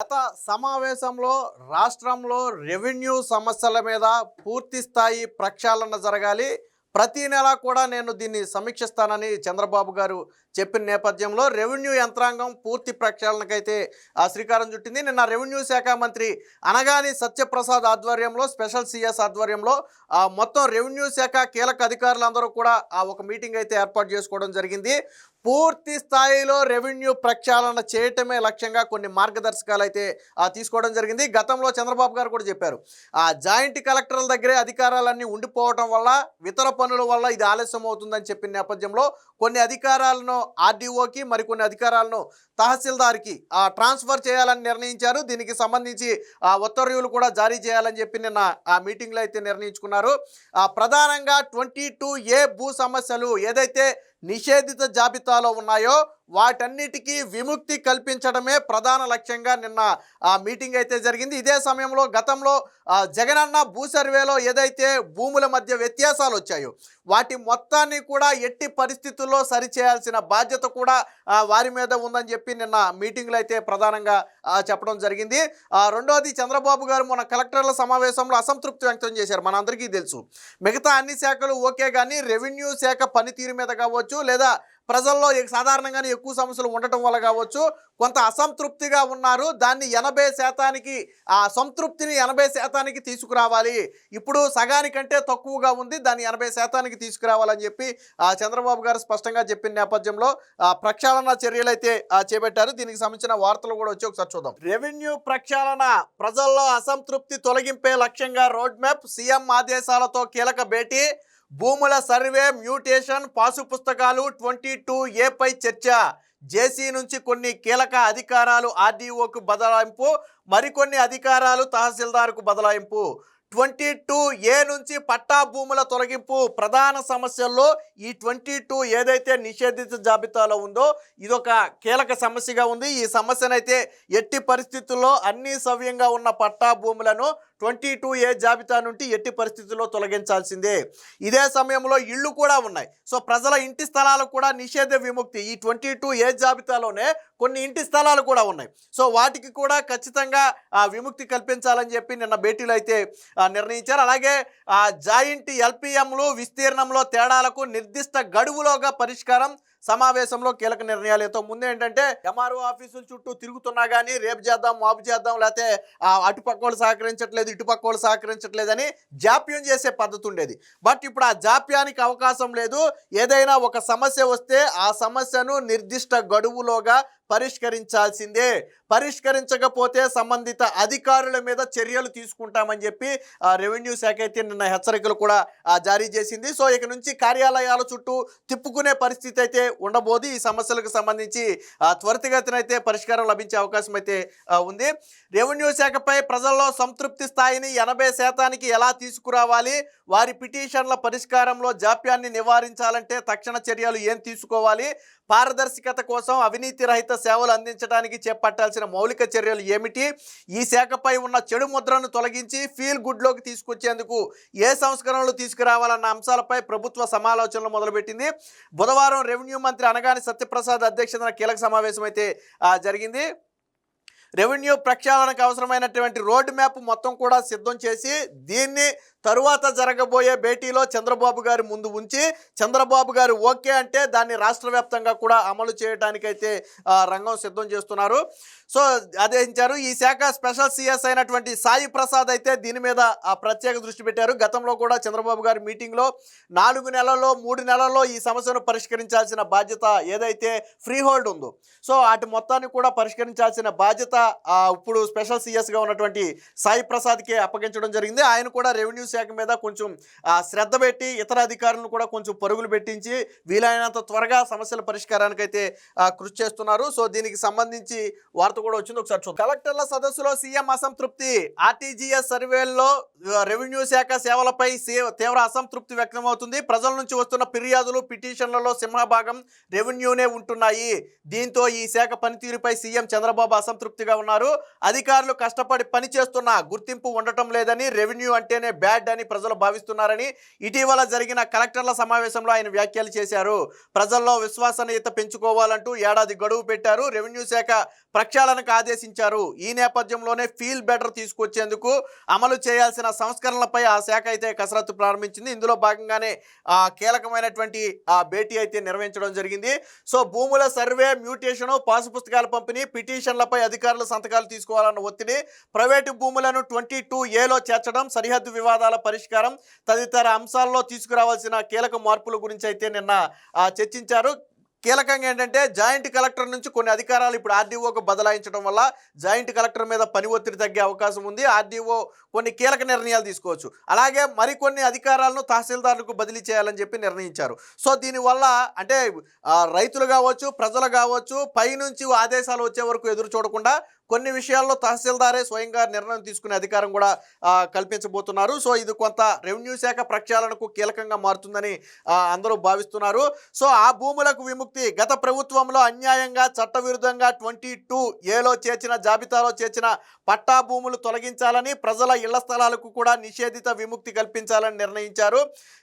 గత సమావేశంలో రాష్ట్రంలో రెవెన్యూ సమస్యల మీద పూర్తి స్థాయి ప్రక్షాళన జరగాలి. ప్రతి నెల కూడా నేను దీన్ని సమీక్షిస్తానని చంద్రబాబు గారు చెప్పిన నేపథ్యంలో రెవెన్యూ యంత్రాంగం పూర్తి ప్రక్షాళనకైతే ఆ శ్రీకారం చుట్టింది. నిన్న రెవెన్యూ శాఖ మంత్రి అనగాని సత్యప్రసాద్ ఆధ్వర్యంలో స్పెషల్ సిఎస్ ఆధ్వర్యంలో ఆ మొత్తం రెవెన్యూ శాఖ కీలక అధికారులందరూ కూడా ఆ ఒక మీటింగ్ అయితే ఏర్పాటు చేసుకోవడం జరిగింది. పూర్తి స్థాయిలో రెవెన్యూ ప్రక్షాళన చేయటమే లక్ష్యంగా కొన్ని మార్గదర్శకాలు అయితే ఆ, తీసుకోవడం జరిగింది. గతంలో చంద్రబాబు గారు కూడా చెప్పారు. ఆ జాయింట్ కలెక్టర్ల దగ్గరే అధికారాలన్నీ ఉండిపోవటం వల్ల ఇతర పనుల వల్ల ఇది ఆలస్యం అవుతుందని చెప్పిన నేపథ్యంలో కొన్ని అధికారాలను ఆర్డీఓకి మరికొన్ని అధికారాలను తహసీల్దార్కి ట్రాన్స్ఫర్ చేయాలని నిర్ణయించారు. దీనికి సంబంధించి ఆ, ఉత్తర్వులు కూడా జారీ చేయాలని చెప్పి నిన్న ఆ మీటింగ్లో అయితే నిర్ణయించుకున్నారు. ప్రధానంగా ట్వంటీ టూ ఏ భూ సమస్యలు ఏదైతే నిషేధిత జాబితాలో ఉన్నాయో వాటన్నిటికీ విముక్తి కల్పించడమే ప్రధాన లక్ష్యంగా నిన్న ఆ మీటింగ్ అయితే జరిగింది. ఇదే సమయంలో గతంలో జగనన్న భూ సర్వేలో ఏదైతే భూముల మధ్య వ్యత్యాసాలు వచ్చాయో వాటి మొత్తాన్ని కూడా ఎట్టి పరిస్థితుల్లో సరిచేయాల్సిన బాధ్యత కూడా వారి మీద ఉందని చెప్పి నిన్న మీటింగ్లు అయితే ప్రధానంగా చెప్పడం జరిగింది. రెండోది చంద్రబాబు గారు మన కలెక్టర్ల సమావేశంలో అసంతృప్తి వ్యక్తం చేశారు. మనందరికీ తెలుసు. మిగతా అన్ని శాఖలు ఓకే కానీ రెవెన్యూ శాఖ పనితీరు మీద కావచ్చు లేదా ప్రజల్లో సాధారణంగానే ఎక్కువ సమస్యలు ఉండటం వల్ల కావచ్చు కొంత అసంతృప్తిగా ఉన్నారు. దాన్ని ఎనభై శాతానికి ఆ సంతృప్తిని ఎనభై శాతానికి తీసుకురావాలి. ఇప్పుడు సగానికంటే తక్కువగా ఉంది దాన్ని ఎనభై శాతానికి తీసుకురావాలని చెప్పి ఆ, చంద్రబాబు గారు స్పష్టంగా చెప్పిన నేపథ్యంలో ప్రక్షాళన చర్యలు అయితే చేపట్టారు. దీనికి సంబంధించిన వార్తలు కూడా వచ్చి ఒకసారి చూద్దాం. రెవెన్యూ ప్రక్షాళన ప్రజల్లో అసంతృప్తి తొలగింపే లక్ష్యంగా రోడ్ మ్యాప్ సీఎం ఆదేశాలతో కీలక భేటీ. భూముల సర్వే మ్యూటేషన్ పాసు పుస్తకాలు ట్వంటీ టూ ఏపై చర్చ. జేసీ నుంచి కొన్ని కీలక అధికారాలు ఆర్డీఓకు బదలాయింపు మరికొన్ని అధికారాలు తహసీల్దార్కు బదలాయింపు. ట్వంటీ టూ ఏ నుంచి పట్టా భూముల తొలగింపు ప్రధాన సమస్యల్లో ఈ ట్వంటీ టూ ఏదైతే నిషేధిత జాబితాలో ఉందో ఇదొక కీలక సమస్యగా ఉంది. ఈ సమస్యనైతే ఎట్టి పరిస్థితుల్లో అన్ని సవ్యంగా ఉన్న పట్టా భూములను ట్వంటీ టూ ఏ జాబితా నుండి ఎట్టి పరిస్థితుల్లో తొలగించాల్సిందే. ఇదే సమయంలో ఇళ్ళు కూడా ఉన్నాయి. సో ప్రజల ఇంటి స్థలాలు కూడా నిషేధ విముక్తి. ఈ ట్వంటీ టూ ఏ జాబితాలోనే కొన్ని ఇంటి స్థలాలు కూడా ఉన్నాయి. సో వాటికి కూడా ఖచ్చితంగా విముక్తి కల్పించాలని చెప్పి నిన్న భేటీలో అయితే నిర్ణయించారు. అలాగే ఆ జాయింట్ ఎల్పిఎంలు విస్తీర్ణంలో తేడాలకు నిర్దిష్ట గడువులోగా పరిష్కారం సమావేశంలో కీలక నిర్ణయాలు ఎంతో ముందు ఏంటంటే ఎంఆర్ఓ ఆఫీసుల చుట్టూ తిరుగుతున్నా కానీ రేపు చేద్దాం మాపు చేద్దాం లేకపోతే ఆ అటుపక్క వాళ్ళు సహకరించట్లేదు ఇటుపక్క వాళ్ళు సహకరించట్లేదని జాప్యం చేసే పద్ధతి ఉండేది. బట్ ఇప్పుడు ఆ జాప్యానికి అవకాశం లేదు. ఏదైనా ఒక సమస్య వస్తే ఆ సమస్యను నిర్దిష్ట గడువులోగా పరిష్కరించాల్సిందే. పరిష్కరించకపోతే సంబంధిత అధికారుల మీద చర్యలు తీసుకుంటామని చెప్పి ఆ, రెవెన్యూ శాఖ అయితే నిన్న హెచ్చరికలు కూడా జారీ చేసింది. సో ఇక నుంచి కార్యాలయాల చుట్టూ తిప్పుకునే పరిస్థితి అయితే ఉండబోదు. ఈ సమస్యలకు సంబంధించి ఆ, త్వరితగతిన అయితే పరిష్కారం లభించే అవకాశం అయితే ఉంది. రెవెన్యూ శాఖపై ప్రజల్లో సంతృప్తి స్థాయిని ఎనభై శాతానికి ఎలా తీసుకురావాలి? వారి పిటిషన్ల పరిష్కారంలో జాప్యాన్ని నివారించాలంటే తక్షణ చర్యలు ఏం తీసుకోవాలి? పారదర్శకత కోసం అవినీతి రహిత సేవలు అందించడానికి చేపట్టాల్సిన మౌలిక చర్యలు ఏమిటి? ఈ శాఖపై ఉన్న చెడు ముద్రను తొలగించి ఫీల్ గుడ్లోకి తీసుకొచ్చేందుకు ఏ సంస్కరణలు తీసుకురావాలన్న అంశాలపై ప్రభుత్వ సమాలోచనలు మొదలుపెట్టింది. బుధవారం రెవెన్యూ మంత్రి అనగాని సత్యప్రసాద్ అధ్యక్షతన కీలక సమావేశం అయితే జరిగింది. రెవెన్యూ ప్రక్షాళనకు అవసరమైనటువంటి రోడ్ మ్యాప్ మొత్తం కూడా సిద్ధం చేసి దీన్ని తరువాత జరగబోయే భేటీలో చంద్రబాబు గారి ముందు ఉంచి చంద్రబాబు గారు ఓకే అంటే దాన్ని రాష్ట్ర వ్యాప్తంగా కూడా అమలు చేయడానికైతే రంగం సిద్ధం చేస్తున్నారు. సో ఆదేశించారు ఈ శాఖ స్పెషల్ సిఎస్ అయినటువంటి సాయి ప్రసాద్ అయితే దీని మీద ఆ, ప్రత్యేక దృష్టి పెట్టారు. గతంలో కూడా చంద్రబాబు గారి మీటింగ్లో నాలుగు నెలల్లో మూడు నెలల్లో ఈ సమస్యను పరిష్కరించాల్సిన బాధ్యత ఏదైతే ఫ్రీ హోల్డ్ ఉందో సో వాటి మొత్తాన్ని కూడా పరిష్కరించాల్సిన బాధ్యత ఇప్పుడు స్పెషల్ సిఎస్గా ఉన్నటువంటి సాయి ప్రసాద్కి అప్పగించడం జరిగింది. ఆయన కూడా రెవెన్యూ శాఖ మీద కొంచెం శ్రద్ధ పెట్టి ఇతర అధికారులను కూడా కొంచెం పరుగులు పెట్టించి వీలైనంత త్వరగా సమస్యల పరిష్కారానికి అయితే కృషి చేస్తున్నారు. సో దీనికి సంబంధించి వార్త కూడా వచ్చింది. ఒకసారి చూద్దాం. కలెక్టర్ల సదస్సులో సీఎం అసంతృప్తి. ఆర్టీజీఎస్ సర్వేల్లో రెవెన్యూ శాఖ సేవలపై తీవ్ర అసంతృప్తి వ్యక్తమవుతుంది. ప్రజల నుంచి వస్తున్న ఫిర్యాదులు పిటిషన్లలో సింహభాగం రెవెన్యూనే ఉంటున్నాయి. దీంతో ఈ శాఖ పనితీరుపై సీఎం చంద్రబాబు అసంతృప్తిగా ఉన్నారు. అధికారులు కష్టపడి పనిచేస్తున్నా గుర్తింపు ఉండటం లేదని రెవెన్యూ అంటేనే బ్యాడ్ యాడ్ అని ప్రజలు భావిస్తున్నారని ఇటీవల జరిగిన కలెక్టర్ల సమావేశంలో ఆయన వ్యాఖ్యలు చేశారు. ప్రజల్లో విశ్వసనీయత పెంచుకోవాలంటూ ఏడాది గడువు పెట్టారు. రెవెన్యూ శాఖ ప్రక్షాళనకు ఆదేశించారు. ఈ నేపథ్యంలోనే ఫీల్ బెటర్ తీసుకొచ్చేందుకు అమలు చేయాల్సిన సంస్కరణలపై ఆ శాఖ అయితే కసరత్తు ప్రారంభించింది. ఇందులో భాగంగానే ఆ కీలకమైనటువంటి ఆ భేటీ అయితే నిర్వహించడం జరిగింది. సో భూముల సర్వే మ్యూటేషను పాసు పుస్తకాల పంపిణీ పిటిషన్లపై అధికారులు సంతకాలు తీసుకోవాలన్న ఒత్తిడి ప్రైవేటు భూములను ట్వంటీ టూ ఏలో చేర్చడం సరిహద్దు వివాదాలు పరిష్కారం తదితర అంశాల్లో తీసుకురావాల్సిన కీలక మార్పుల గురించి అయితే నిన్న చర్చించారు. కీలకంగా ఏంటంటే జాయింట్ కలెక్టర్ నుంచి కొన్ని అధికారాలు ఇప్పుడు ఆర్డీఓకు బదలాయించడం వల్ల జాయింట్ కలెక్టర్ మీద పని ఒత్తిడి తగ్గే అవకాశం ఉంది. ఆర్డీఓ కొన్ని కీలక నిర్ణయాలు తీసుకోవచ్చు. అలాగే మరికొన్ని అధికారాలను తహసీల్దార్లకు బదిలీ చేయాలని చెప్పి నిర్ణయించారు. సో దీనివల్ల అంటే రైతులు కావచ్చు ప్రజలు కావచ్చు పైనుంచి ఆదేశాలు వచ్చే వరకు ఎదురు చూడకుండా కొన్ని విషయాల్లో తహసీల్దారే స్వయంగా నిర్ణయం తీసుకునే అధికారం కూడా కల్పించబోతున్నారు. సో ఇది కొంత రెవెన్యూ శాఖ ప్రక్షాళనకు కీలకంగా మారుతుందని అందరూ భావిస్తున్నారు. సో ఆ భూములకు విముక్తి గత ప్రభుత్వంలో అన్యాయంగా చట్టవిరుద్ధంగా ట్వంటీ టూ ఏలో చేర్చిన జాబితాలో చేర్చిన పట్టా భూములు తొలగించాలని ప్రజల ఇళ్ళ స్థలాలకు కూడా నిషేధిత విముక్తి కల్పించాలని నిర్ణయించారు.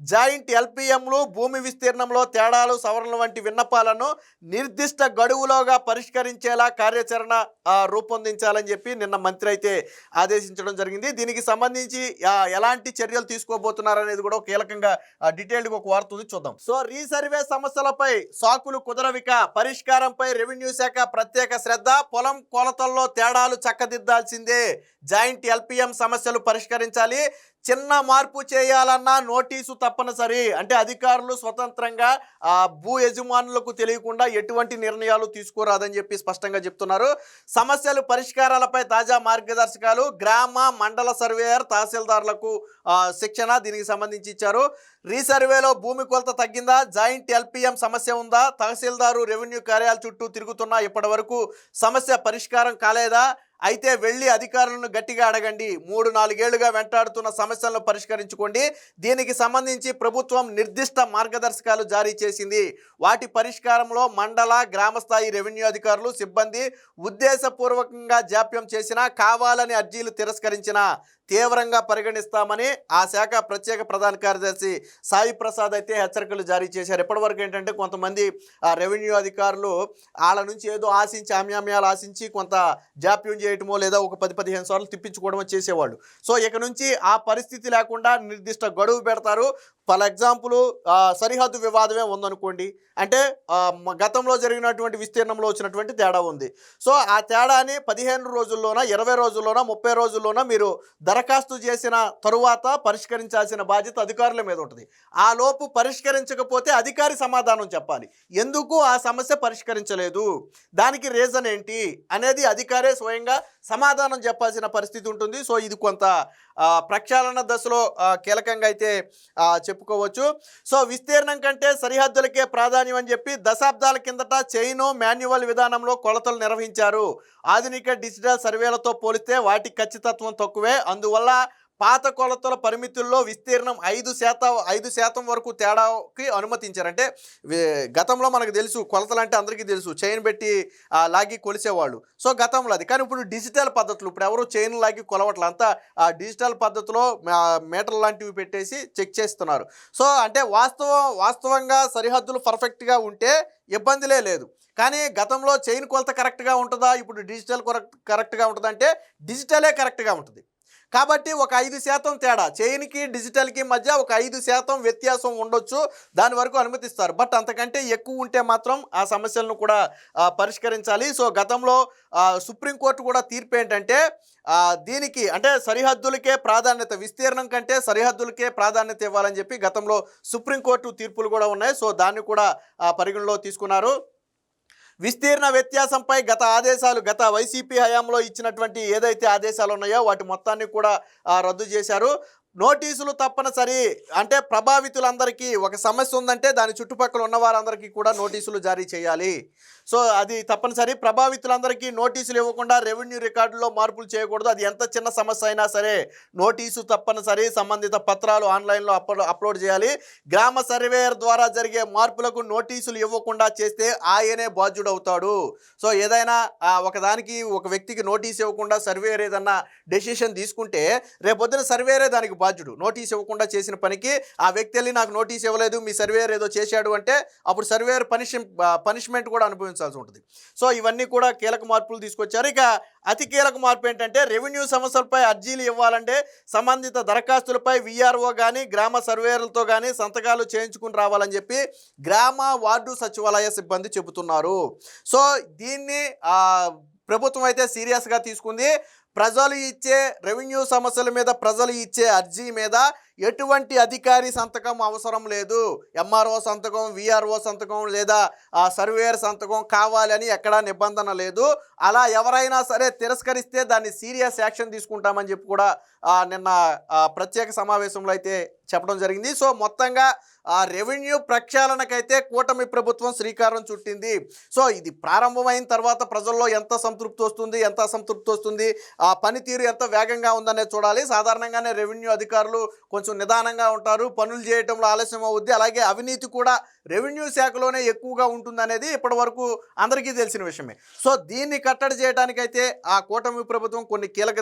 జాయింట్ ఎల్పిఎంలు భూమి విస్తీర్ణంలో తేడాలు సవరణలు వంటి విన్నపాలను నిర్దిష్ట గడువులోగా పరిష్కరించేలా కార్యాచరణ రూప రూపొందించాలని చెప్పి నిన్న మంత్రి అయితే ఆదేశించడం జరిగింది. దీనికి సంబంధించి ఎలాంటి చర్యలు తీసుకోబోతున్నారు అనేది కూడా కీలకంగా డీటెయిల్డ్గా ఒక వార్త ఉంది. చూద్దాం. సో రీసర్వే సమస్యలపై సాకులు కుదరవిక పరిష్కారంపై రెవెన్యూ శాఖ ప్రత్యేక శ్రద్ధ పొలం కొలతల్లో తేడాలు చక్కదిద్దాల్సిందే. జాయింట్ ఎల్పిఎం సమస్యలు పరిష్కరించాలి. చిన్న మార్పు చేయాలన్నా నోటీసు తప్పనిసరి. అంటే అధికారులు స్వతంత్రంగా ఆ, భూ యజమానులకు తెలియకుండా ఎటువంటి నిర్ణయాలు తీసుకోరాదని చెప్పి స్పష్టంగా చెప్తున్నారు. సమస్యలు పరిష్కారాలపై తాజా మార్గదర్శకాలు గ్రామ మండల సర్వేయర్ తహసీల్దారులకు శిక్షణ దీనికి సంబంధించి ఇచ్చారు. రీసర్వేలో భూమి కొలత తగ్గిందా? జాయింట్ ఎల్పిఎం సమస్య ఉందా? తహసీల్దారు రెవెన్యూ కార్యాలయ చుట్టూ తిరుగుతున్నా ఇప్పటి సమస్య పరిష్కారం కాలేదా? అయితే వెళ్ళి అధికారులను గట్టిగా అడగండి. మూడు నాలుగేళ్ళుగా వెంటాడుతున్న సమస్యలను పరిష్కరించుకోండి. దీనికి సంబంధించి ప్రభుత్వం నిర్దిష్ట మార్గదర్శకాలు జారీ చేసింది. వాటి పరిష్కారంలో మండల గ్రామస్థాయి రెవెన్యూ అధికారులు సిబ్బంది ఉద్దేశపూర్వకంగా జాప్యం చేసినా కావాలని అర్జీలు తిరస్కరించినా తీవ్రంగా పరిగణిస్తామని ఆ శాఖ ప్రత్యేక ప్రధాన కార్యదర్శి సాయి ప్రసాద్ అయితే హెచ్చరికలు జారీ చేశారు. ఇప్పటివరకు ఏంటంటే కొంతమంది ఆ రెవెన్యూ అధికారులు వాళ్ళ నుంచి ఏదో ఆశించి ఆమ్యామ్యాలు ఆశించి కొంత జాప్యం చేయటమో లేదా ఒక పది పదిహేను సార్లు తిప్పించుకోవడమో చేసేవాళ్ళు. సో ఇక నుంచి ఆ పరిస్థితి లేకుండా నిర్దిష్ట గడువు పెడతారు. ఫర్ ఎగ్జాంపుల్ సరిహద్దు వివాదమే ఉందనుకోండి అంటే గతంలో జరిగినటువంటి విస్తీర్ణంలో వచ్చినటువంటి తేడా ఉంది. సో ఆ తేడాని పదిహేను రోజుల్లోన ఇరవై రోజుల్లోన ముప్పై రోజుల్లోన మీరు దరఖాస్తు చేసిన తరువాత పరిష్కరించాల్సిన బాధ్యత అధికారుల మీద ఉంటుంది. ఆ లోపు పరిష్కరించకపోతే అధికారి సమాధానం చెప్పాలి. ఎందుకు ఆ సమస్య పరిష్కరించలేదు? దానికి రీజన్ ఏంటి? అనేది అధికారే స్వయంగా సమాధానం చెప్పాల్సిన పరిస్థితి ఉంటుంది. సో ఇది కొంత ప్రక్షాళన దశలో కీలకంగా అయితే చెప్పుకోవచ్చు. సో విస్తీర్ణం కంటే సరిహద్దులకే ప్రాధాన్యం అని చెప్పి దశాబ్దాల కిందట చైను మాన్యువల్ విధానంలో కొలతలు నిర్వహించారు. ఆధునిక డిజిటల్ సర్వేలతో పోలిస్తే వాటి ఖచ్చితత్వం తక్కువే. అందువల్ల పాత కొలతల పరిమితుల్లో విస్తీర్ణం ఐదు శాతం ఐదు శాతం వరకు తేడాకి అనుమతించారు. అంటే వే- గతంలో మనకు తెలుసు కొలతలు అంటే అందరికీ తెలుసు చైన్ పెట్టి లాగి కొలిసేవాళ్ళు. సో గతంలో అది. కానీ ఇప్పుడు డిజిటల్ పద్ధతులు ఇప్పుడు ఎవరు చైన్ లాగి కొలవట్ల అంతా ఆ డిజిటల్ పద్ధతిలో మీటర్ లాంటివి పెట్టేసి చెక్ చేస్తున్నారు. సో అంటే వాస్తవం వాస్తవంగా సరిహద్దులు పర్ఫెక్ట్గా ఉంటే ఇబ్బందిలే లేదు. కానీ గతంలో చైన్ కొలత కరెక్ట్గా ఉంటుందా? ఇప్పుడు డిజిటల్ కరెక్ట్ కరెక్ట్గా ఉంటుందంటే డిజిటలే కరెక్ట్గా ఉంటుంది. కాబట్టి ఒక ఐదు శాతం తేడా. చైన్కి డిజిటల్కి మధ్య ఒక ఐదు శాతం వ్యత్యాసం ఉండొచ్చు. దాని వరకు అనుమతిస్తారు. బట్ అంతకంటే ఎక్కువ ఉంటే మాత్రం ఆ సమస్యలను కూడా పరిష్కరించాలి. సో గతంలో సుప్రీంకోర్టు కూడా తీర్పు ఏంటంటే దీనికి అంటే సరిహద్దులకే ప్రాధాన్యత విస్తీర్ణం కంటే సరిహద్దులకే ప్రాధాన్యత ఇవ్వాలని చెప్పి గతంలో సుప్రీంకోర్టు తీర్పులు కూడా ఉన్నాయి. సో దాన్ని కూడా పరిగణలో తీసుకున్నారు. విస్తీర్ణ వ్యత్యాసంపై గత ఆదేశాలు గత వైసీపీ హయాంలో ఇచ్చినటువంటి ఏదైతే ఆదేశాలు ఉన్నాయో వాటి మొత్తాన్ని కూడా రద్దు చేశారు. నోటీసులు తప్పనిసరి అంటే ప్రభావితులందరికీ ఒక సమస్య ఉందంటే దాని చుట్టుపక్కల ఉన్న వారందరికీ కూడా నోటీసులు జారీ చేయాలి. సో అది తప్పనిసరి. ప్రభావితులందరికీ నోటీసులు ఇవ్వకుండా రెవెన్యూ రికార్డులో మార్పులు చేయకూడదు. అది ఎంత చిన్న సమస్య అయినా సరే నోటీసు తప్పనిసరి. సంబంధిత పత్రాలు ఆన్లైన్లో అప్లో అప్లోడ్ చేయాలి. గ్రామ సర్వేయర్ ద్వారా జరిగే మార్పులకు నోటీసులు ఇవ్వకుండా చేస్తే ఆయనే బాధ్యుడవుతాడు. సో ఏదైనా ఒకదానికి ఒక వ్యక్తికి నోటీస్ ఇవ్వకుండా సర్వేయర్ ఏదన్నా డెసిషన్ తీసుకుంటే రేపొద్దున సర్వేయరే దానికి బాధ్యుడు. నోటీస్ ఇవ్వకుండా చేసిన పనికి ఆ వ్యక్తి వెళ్ళి నాకు నోటీస్ ఇవ్వలేదు మీ సర్వేయర్ ఏదో చేశాడు అంటే అప్పుడు సర్వేయర్ పనిష్ పనిష్మెంట్ కూడా అనుభవించాల్సి ఉంటుంది. సో ఇవన్నీ కూడా కీలక మార్పులు తీసుకొచ్చారు. ఇక అతి కీలక మార్పు ఏంటంటే రెవెన్యూ సమస్యలపై అర్జీలు ఇవ్వాలంటే సంబంధిత దరఖాస్తులపై విఆర్ఓ కానీ గ్రామ సర్వేయర్లతో కానీ సంతకాలు చేయించుకుని రావాలని చెప్పి గ్రామ వార్డు సచివాలయ సిబ్బంది చెబుతున్నారు. సో దీన్ని ప్రభుత్వం అయితే సీరియస్గా తీసుకుంది. ప్రజలు ఇచ్చే రెవెన్యూ సమస్యల మీద ప్రజలు ఇచ్చే అర్జీ మీద ఎటువంటి అధికారి సంతకం అవసరం లేదు. ఎంఆర్ఓ సంతకం విఆర్ఓ సంతకం లేదా ఆ సర్వేయర్ సంతకం కావాలని ఎక్కడా నిబంధన లేదు. అలా ఎవరైనా సరే తిరస్కరిస్తే దాన్ని సీరియస్ యాక్షన్ తీసుకుంటామని చెప్పి కూడా నిన్న ప్రత్యేక సమావేశంలో అయితే చెప్పడం జరిగింది. సో మొత్తంగా ఆ రెవెన్యూ ప్రక్షాళనకైతే కూటమి ప్రభుత్వం శ్రీకారం చుట్టింది. సో ఇది ప్రారంభమైన తర్వాత ప్రజల్లో ఎంత సంతృప్తి వస్తుంది ఎంత అసంతృప్తి వస్తుంది ఆ పనితీరు ఎంత వేగంగా ఉందనే చూడాలి. సాధారణంగానే రెవెన్యూ అధికారులు కొంచెం నిదానంగా ఉంటారు. పనులు చేయటంలో ఆలస్యం అవుద్ది అలాగే అవినీతి కూడా రెవెన్యూ శాఖలోనే ఎక్కువగా ఉంటుందనేది ఇప్పటి వరకు అందరికీ తెలిసిన విషయమే. సో దీన్ని కట్టడి చేయడానికైతే ఆ కూటమి ప్రభుత్వం కొన్ని కీలక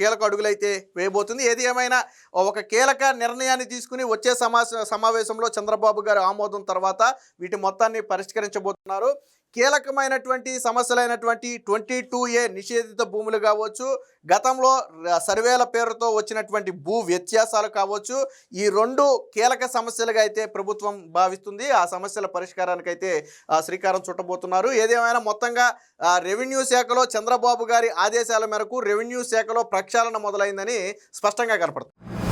కీలక అడుగులైతే వేయబోతుంది. ఏది ఏమైనా ఒక కీలక నిర్ణయాన్ని తీసుకుని వచ్చే సమా సమావేశంలో చంద్రబాబు గారి ఆమోదం తర్వాత వీటి మొత్తాన్ని పరిష్కరించబోతున్నారు. కీలకమైనటువంటి సమస్యలైనటువంటి ట్వంటీ టూ ఏ నిషేధిత భూములు కావచ్చు గతంలో సర్వేల పేరుతో వచ్చినటువంటి భూ వ్యత్యాసాలు కావచ్చు ఈ రెండు కీలక సమస్యలుగా అయితే ప్రభుత్వం భావిస్తుంది. ఆ సమస్యల పరిష్కారానికైతే ఆ, శ్రీకారం చుట్టబోతున్నారు. ఏదేమైనా మొత్తంగా రెవెన్యూ శాఖలో చంద్రబాబు గారి ఆదేశాల మేరకు రెవెన్యూ శాఖలో ప్రక్షాళన మొదలైందని స్పష్టంగా కనపడుతుంది.